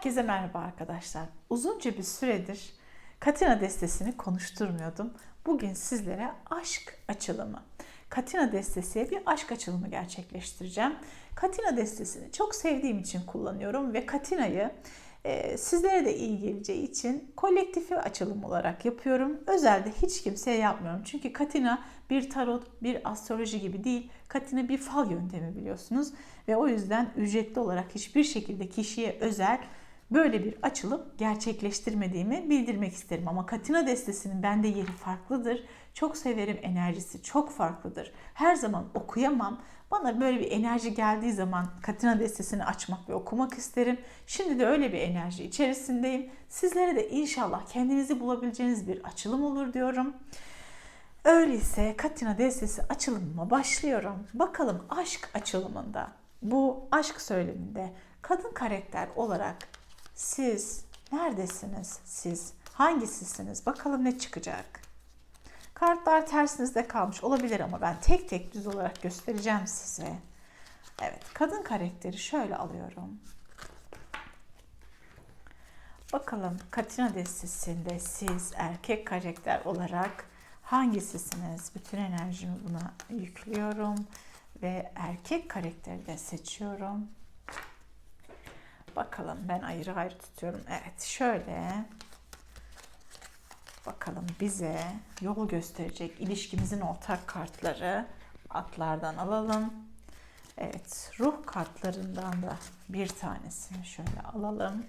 Herkese merhaba arkadaşlar. Uzunca bir süredir Katina destesini konuşturmuyordum. Bugün sizlere aşk açılımı, Katina destesiye bir aşk açılımı gerçekleştireceğim. Katina destesini çok sevdiğim için kullanıyorum ve Katina'yı e, sizlere de iyi geleceği için kolektifi açılım olarak yapıyorum. Özelde hiç kimseye yapmıyorum. Çünkü Katina bir tarot, bir astroloji gibi değil. Katina bir fal yöntemi biliyorsunuz. Ve o yüzden ücretli olarak hiçbir şekilde kişiye özel böyle bir açılım gerçekleştirmediğimi bildirmek isterim. Ama Katina destesinin bende yeri farklıdır. Çok severim enerjisi çok farklıdır. Her zaman okuyamam. Bana böyle bir enerji geldiği zaman Katina destesini açmak ve okumak isterim. Şimdi de öyle bir enerji içerisindeyim. Sizlere de inşallah kendinizi bulabileceğiniz bir açılım olur diyorum. Öyleyse Katina destesi açılımıma başlıyorum. Bakalım aşk açılımında, bu aşk söyleminde kadın karakter olarak siz neredesiniz? Siz hangisisiniz? Bakalım ne çıkacak? Kartlar tersinizde kalmış olabilir ama ben tek tek düz olarak göstereceğim size. Evet, kadın karakteri şöyle alıyorum. Bakalım Katina destesinde siz erkek karakter olarak hangisisiniz? Bütün enerjimi buna yüklüyorum ve erkek karakteri de seçiyorum. Bakalım ben ayrı ayrı tutuyorum. Evet şöyle bakalım bize yol gösterecek ilişkimizin ortak kartları atlardan alalım. Evet ruh kartlarından da bir tanesini şöyle alalım.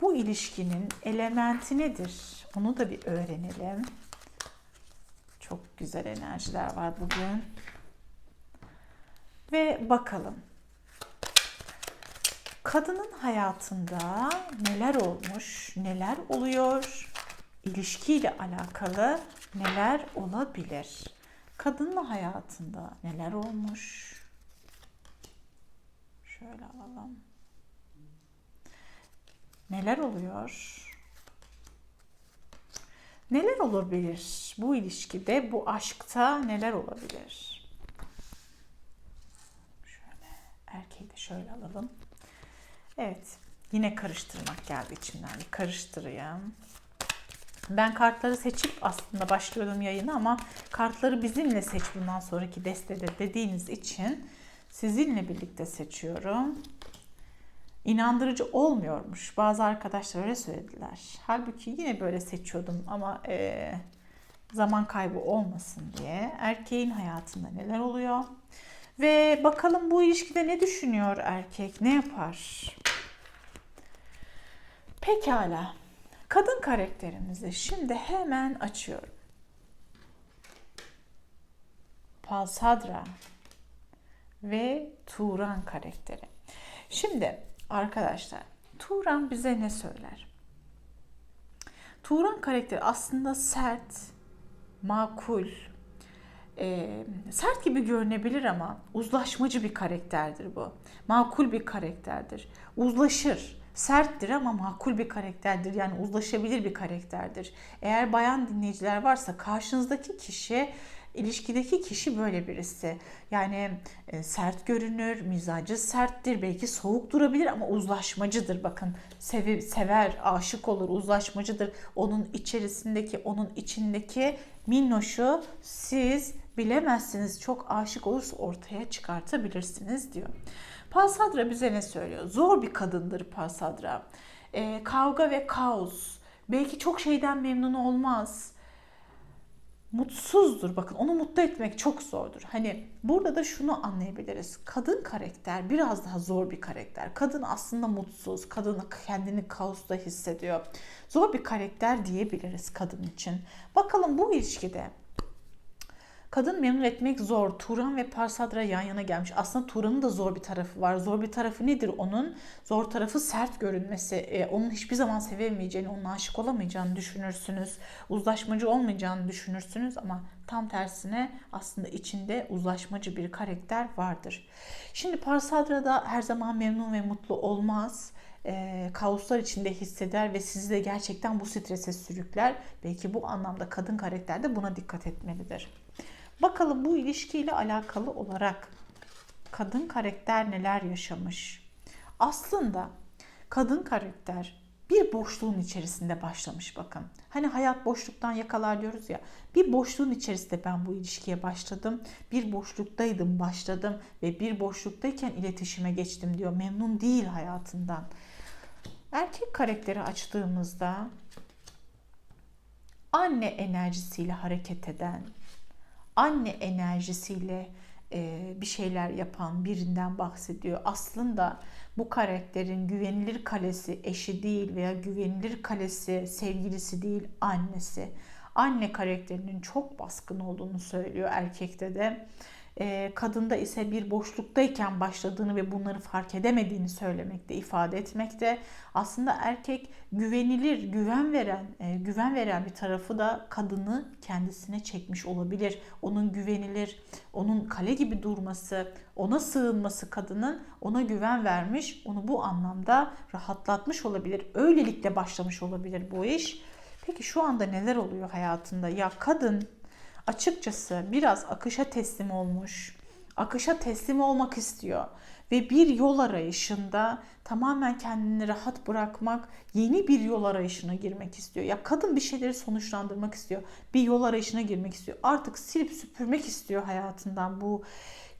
Bu ilişkinin elementi nedir? Onu da bir öğrenelim. Çok güzel enerjiler var bugün. Ve bakalım. Kadının hayatında neler olmuş, neler oluyor? İlişkiyle alakalı neler olabilir? Kadının hayatında neler olmuş? Şöyle alalım. Neler oluyor? Neler olabilir bu ilişkide, bu aşkta neler olabilir? Şöyle erkeği de şöyle alalım. Evet, yine karıştırmak geldi içimden. Bir karıştırayım. Ben kartları seçip aslında başlıyordum yayına ama kartları bizimle seç bundan sonraki destede dediğiniz için sizinle birlikte seçiyorum inandırıcı olmuyormuş. Bazı arkadaşlar öyle söylediler. Halbuki yine böyle seçiyordum ama e, zaman kaybı olmasın diye. Erkeğin hayatında neler oluyor? Ve bakalım bu ilişkide ne düşünüyor erkek? Ne yapar? Pekala. Kadın karakterimizi şimdi hemen açıyorum. Palsadra ve Turan karakteri. Şimdi Arkadaşlar Turan bize ne söyler? Turan karakteri aslında sert, makul, e, sert gibi görünebilir ama uzlaşmacı bir karakterdir bu. Makul bir karakterdir. Uzlaşır, serttir ama makul bir karakterdir. Yani uzlaşabilir bir karakterdir. Eğer bayan dinleyiciler varsa karşınızdaki kişi İlişkideki kişi böyle birisi. Yani e, sert görünür, mizacı serttir, belki soğuk durabilir ama uzlaşmacıdır. Bakın sevi, sever, aşık olur, uzlaşmacıdır. Onun içerisindeki, onun içindeki minnoşu siz bilemezsiniz. Çok aşık olursa ortaya çıkartabilirsiniz diyor. Pasadra bize ne söylüyor? Zor bir kadındır Pasadra. E, kavga ve kaos. Belki çok şeyden memnun olmaz mutsuzdur. Bakın onu mutlu etmek çok zordur. Hani burada da şunu anlayabiliriz. Kadın karakter biraz daha zor bir karakter. Kadın aslında mutsuz. Kadın kendini kaosta hissediyor. Zor bir karakter diyebiliriz kadın için. Bakalım bu ilişkide Kadın memnun etmek zor. Turan ve Parsadra yan yana gelmiş. Aslında Turan'ın da zor bir tarafı var. Zor bir tarafı nedir onun? Zor tarafı sert görünmesi. E, onun hiçbir zaman sevemeyeceğini, onun aşık olamayacağını düşünürsünüz. Uzlaşmacı olmayacağını düşünürsünüz ama tam tersine aslında içinde uzlaşmacı bir karakter vardır. Şimdi Parsadra da her zaman memnun ve mutlu olmaz e, kaoslar içinde hisseder ve sizi de gerçekten bu strese sürükler. Belki bu anlamda kadın karakter de buna dikkat etmelidir. Bakalım bu ilişkiyle alakalı olarak kadın karakter neler yaşamış? Aslında kadın karakter bir boşluğun içerisinde başlamış bakın. Hani hayat boşluktan yakalar diyoruz ya. Bir boşluğun içerisinde ben bu ilişkiye başladım. Bir boşluktaydım başladım ve bir boşluktayken iletişime geçtim diyor. Memnun değil hayatından. Erkek karakteri açtığımızda anne enerjisiyle hareket eden, anne enerjisiyle e, bir şeyler yapan birinden bahsediyor. Aslında bu karakterin güvenilir kalesi eşi değil veya güvenilir kalesi sevgilisi değil annesi. Anne karakterinin çok baskın olduğunu söylüyor erkekte de. E, kadında ise bir boşluktayken başladığını ve bunları fark edemediğini söylemekte, ifade etmekte. Aslında erkek güvenilir, güven veren, e, güven veren bir tarafı da kadını kendisine çekmiş olabilir. Onun güvenilir, onun kale gibi durması, ona sığınması kadının ona güven vermiş, onu bu anlamda rahatlatmış olabilir. Öylelikle başlamış olabilir bu iş. Peki şu anda neler oluyor hayatında? Ya kadın açıkçası biraz akışa teslim olmuş. Akışa teslim olmak istiyor ve bir yol arayışında tamamen kendini rahat bırakmak, yeni bir yol arayışına girmek istiyor. Ya kadın bir şeyleri sonuçlandırmak istiyor. Bir yol arayışına girmek istiyor. Artık silip süpürmek istiyor hayatından bu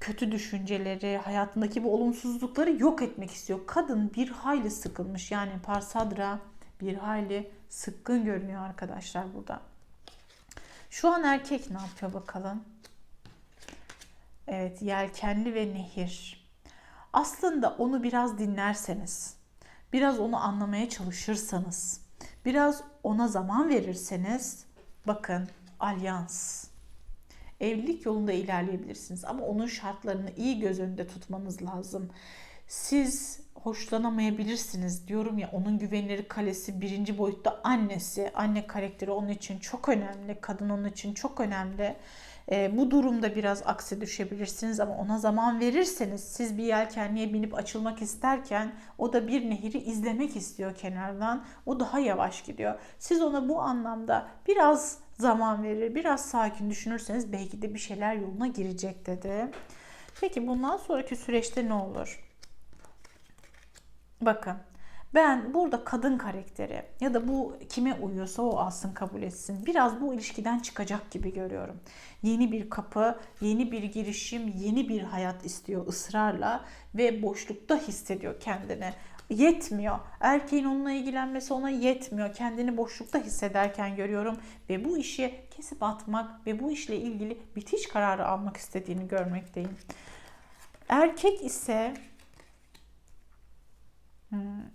kötü düşünceleri, hayatındaki bu olumsuzlukları yok etmek istiyor. Kadın bir hayli sıkılmış. Yani Parsadra bir hayli sıkkın görünüyor arkadaşlar burada. Şu an erkek ne yapıyor bakalım? Evet, yelkenli ve nehir. Aslında onu biraz dinlerseniz, biraz onu anlamaya çalışırsanız, biraz ona zaman verirseniz, bakın alyans. Evlilik yolunda ilerleyebilirsiniz ama onun şartlarını iyi göz önünde tutmanız lazım. Siz hoşlanamayabilirsiniz diyorum ya onun güvenilir kalesi birinci boyutta annesi. Anne karakteri onun için çok önemli. Kadın onun için çok önemli. E, bu durumda biraz aksi düşebilirsiniz ama ona zaman verirseniz siz bir yelkenliğe binip açılmak isterken o da bir nehri izlemek istiyor kenardan. O daha yavaş gidiyor. Siz ona bu anlamda biraz zaman verir, biraz sakin düşünürseniz belki de bir şeyler yoluna girecek dedi. Peki bundan sonraki süreçte ne olur? Bakın ben burada kadın karakteri ya da bu kime uyuyorsa o alsın kabul etsin. Biraz bu ilişkiden çıkacak gibi görüyorum. Yeni bir kapı, yeni bir girişim, yeni bir hayat istiyor ısrarla ve boşlukta hissediyor kendini. Yetmiyor. Erkeğin onunla ilgilenmesi ona yetmiyor. Kendini boşlukta hissederken görüyorum ve bu işi kesip atmak ve bu işle ilgili bitiş kararı almak istediğini görmekteyim. Erkek ise.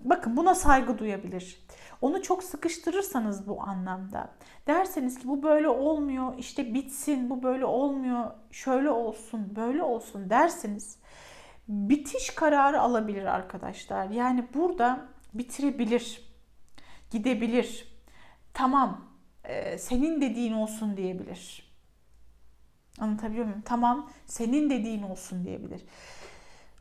Bakın buna saygı duyabilir. Onu çok sıkıştırırsanız bu anlamda derseniz ki bu böyle olmuyor işte bitsin bu böyle olmuyor şöyle olsun böyle olsun derseniz bitiş kararı alabilir arkadaşlar. Yani burada bitirebilir, gidebilir. Tamam e, senin dediğin olsun diyebilir. Anlatabiliyor muyum? Tamam senin dediğin olsun diyebilir.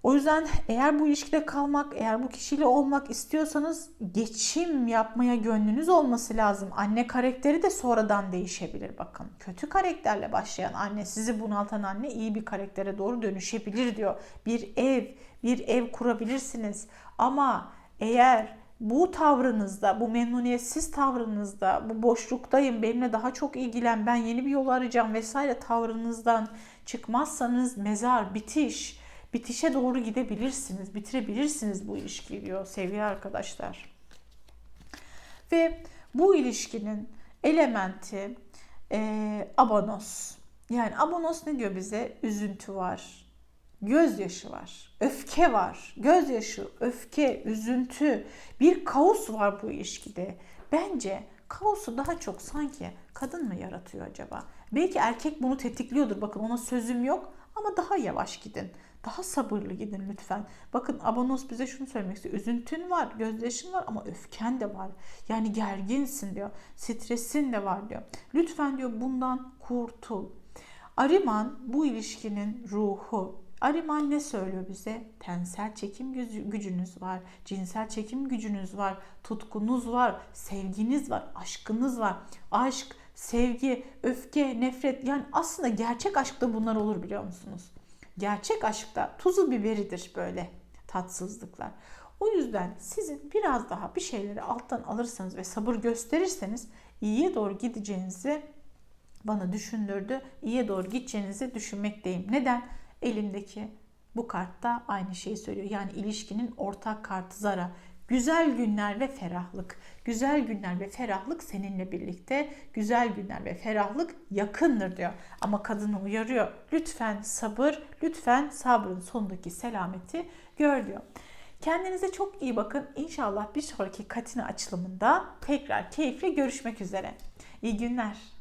O yüzden eğer bu ilişkide kalmak, eğer bu kişiyle olmak istiyorsanız geçim yapmaya gönlünüz olması lazım. Anne karakteri de sonradan değişebilir bakın. Kötü karakterle başlayan anne, sizi bunaltan anne iyi bir karaktere doğru dönüşebilir diyor. Bir ev, bir ev kurabilirsiniz. Ama eğer bu tavrınızda, bu memnuniyetsiz tavrınızda, bu boşluktayım, benimle daha çok ilgilen, ben yeni bir yol arayacağım vesaire tavrınızdan çıkmazsanız mezar, bitiş, bitişe doğru gidebilirsiniz, bitirebilirsiniz bu ilişkiyi diyor sevgili arkadaşlar. Ve bu ilişkinin elementi e, abonos. Yani abonos ne diyor bize? Üzüntü var, gözyaşı var, öfke var. Gözyaşı, öfke, üzüntü, bir kaos var bu ilişkide. Bence kaosu daha çok sanki kadın mı yaratıyor acaba? Belki erkek bunu tetikliyordur. Bakın ona sözüm yok ama daha yavaş gidin. Daha sabırlı gidin lütfen. Bakın Abonos bize şunu söylemek istiyor. Üzüntün var, gözyaşın var ama öfken de var. Yani gerginsin diyor. Stresin de var diyor. Lütfen diyor bundan kurtul. Ariman bu ilişkinin ruhu. Ariman ne söylüyor bize? Tensel çekim gücünüz var, cinsel çekim gücünüz var, tutkunuz var, sevginiz var, aşkınız var. Aşk, sevgi, öfke, nefret yani aslında gerçek aşkta bunlar olur biliyor musunuz? Gerçek aşkta tuzu biberidir böyle tatsızlıklar. O yüzden sizin biraz daha bir şeyleri alttan alırsanız ve sabır gösterirseniz iyiye doğru gideceğinizi bana düşündürdü. İyiye doğru gideceğinizi düşünmekteyim. Neden? Elimdeki bu kartta aynı şeyi söylüyor. Yani ilişkinin ortak kartı Zara. Güzel günler ve ferahlık. Güzel günler ve ferahlık seninle birlikte. Güzel günler ve ferahlık yakındır diyor. Ama kadını uyarıyor. Lütfen sabır, lütfen sabrın sonundaki selameti gör diyor. Kendinize çok iyi bakın. İnşallah bir sonraki Katina açılımında tekrar keyifli görüşmek üzere. İyi günler.